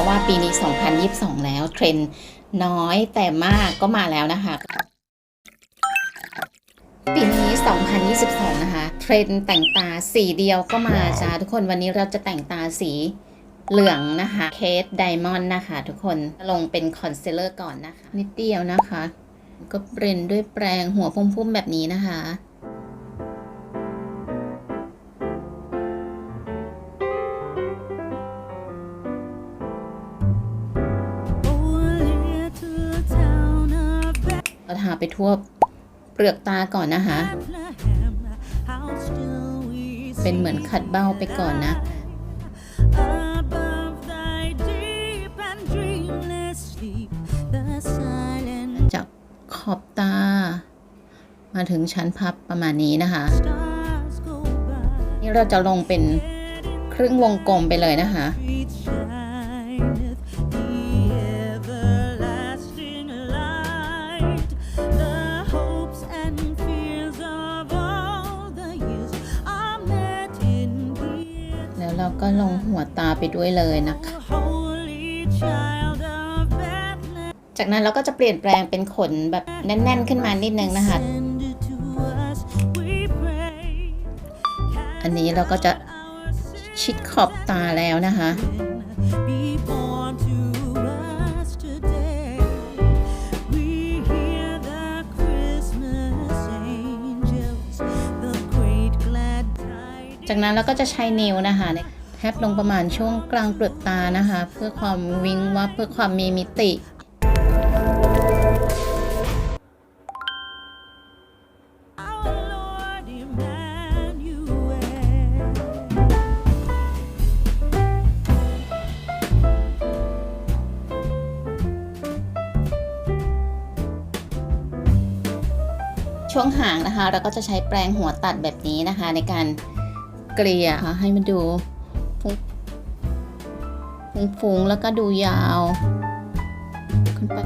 ราะว่าปีนี้ 2022 แล้วเทรนด์น้อยแต่มากก็มาแล้วนะคะ ปีนี้ 2022 นะคะ เทรนด์แต่งตาสีเดียวก็มาจ้าทุกคนวันนี้เราจะแต่งตาสีเหลืองนะคะเคสไดมอนด์นะคะทุกคนลงเป็นคอนซีลเลอร์ก่อนนะคะ นิดเดียวนะคะ ก็เบรนด้วยแปรงหัวพุ่มๆแบบนี้นะคะ เราทาไปทั่วเปลือกตาก่อนนะคะ เป็นเหมือนขัดเบ้าไปก่อนนะจากขอบตา มาถึงชั้นพับประมาณนี้นะคะ นี่เราจะลงเป็นครึ่งวงกลมไปเลยนะคะ แล้วก็ลงหัวตาไปด้วยเลยนะคะ จากนั้นเราก็จะเปลี่ยนแปลงเป็นขนแบบแน่น ๆ ขึ้นมานิดนึงนะคะ อันนี้เราก็จะชิดขอบตาแล้วนะคะ จากนั้นเราก็จะใช้นิ้วนะคะแทบลงประมาณช่วงกลางเปลือกตานะคะ เพื่อความวิงวับเพื่อความมีมิติช่วงหางนะคะ เราก็จะใช้แปรงหัวตัดแบบนี้นะคะ ในการ กลี่ยค่ะให้มันดูฟุ้งๆแล้วก็ดูยาวขึ้นไป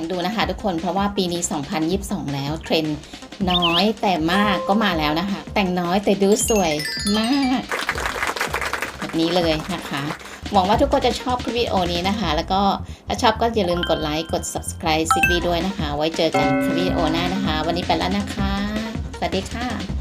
งไปแต่งดูนะคะ ทุกคนเพราะว่าปีนี้ 2022 แล้วเทรนด์น้อยแต่มากก็มาแล้วนะคะ แต่งน้อยแต่ดูสวยมาก แบบนี้เลยนะคะหวังว่าทุกคนจะชอบคลิปวิดีโอนี้นะคะ แล้วก็ถ้าชอบก็อย่าลืมกดไลค์กด subscribe ซิกวีด้วยนะคะ ไว้เจอกันคลิปวิดีโอหน้านะคะ วันนี้ไปแล้วนะคะ สวัสดีค่ะ